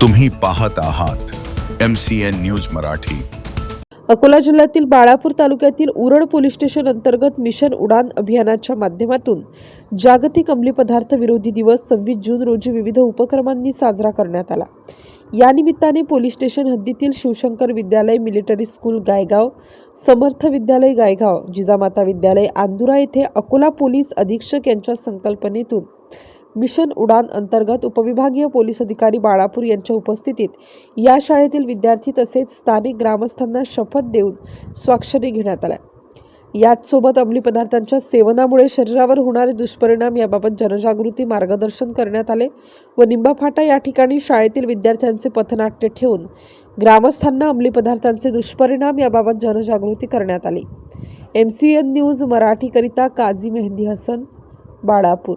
तुम्ही पाहत आहात M C N news Marathi. Akola जिल्ह्यातील बाळापूर तालुक्यातील उरड पोलीस स्टेशन अंतर्गत मिशन उडान अभियानाच्या माध्यमातून जागतिक अंमली पदार्थ विरोधी दिवस सव्वीस जून रोजी विविध उपक्रमांनी साजरा करण्यात आला. या निमित्ताने पोलीस स्टेशन हद्दीतील शिवशंकर विद्यालय मिलिटरी स्कूल गायगाव समर्थ विद्यालय गायगाव जिजामाता विद्यालय आंदुरा येथे अकोला पोलीस अधीक्षक यांच्या संकल्पनेतून मिशन उडान अंतर्गत उपविभागीय पोलीस अधिकारी बाळापूर यांच्या उपस्थितीत या शाळेतील विद्यार्थी तसेच स्थानिक ग्रामस्थांना शपथ देऊन स्वाक्षरी घेण्यात आल्या. याच सोबत अंमली पदार्थांच्या सेवनामुळे शरीरावर होणारे दुष्परिणाम याबाबत जनजागृती मार्गदर्शन करण्यात आले व निंबाफाटा या ठिकाणी शाळेतील विद्यार्थ्यांचे पथनाट्य ठेवून ग्रामस्थांना अंमली पदार्थांचे दुष्परिणाम याबाबत जनजागृती करण्यात आली. एम सी एन न्यूज मराठीकरिता काझी मेहंदी हसन बाळापूर.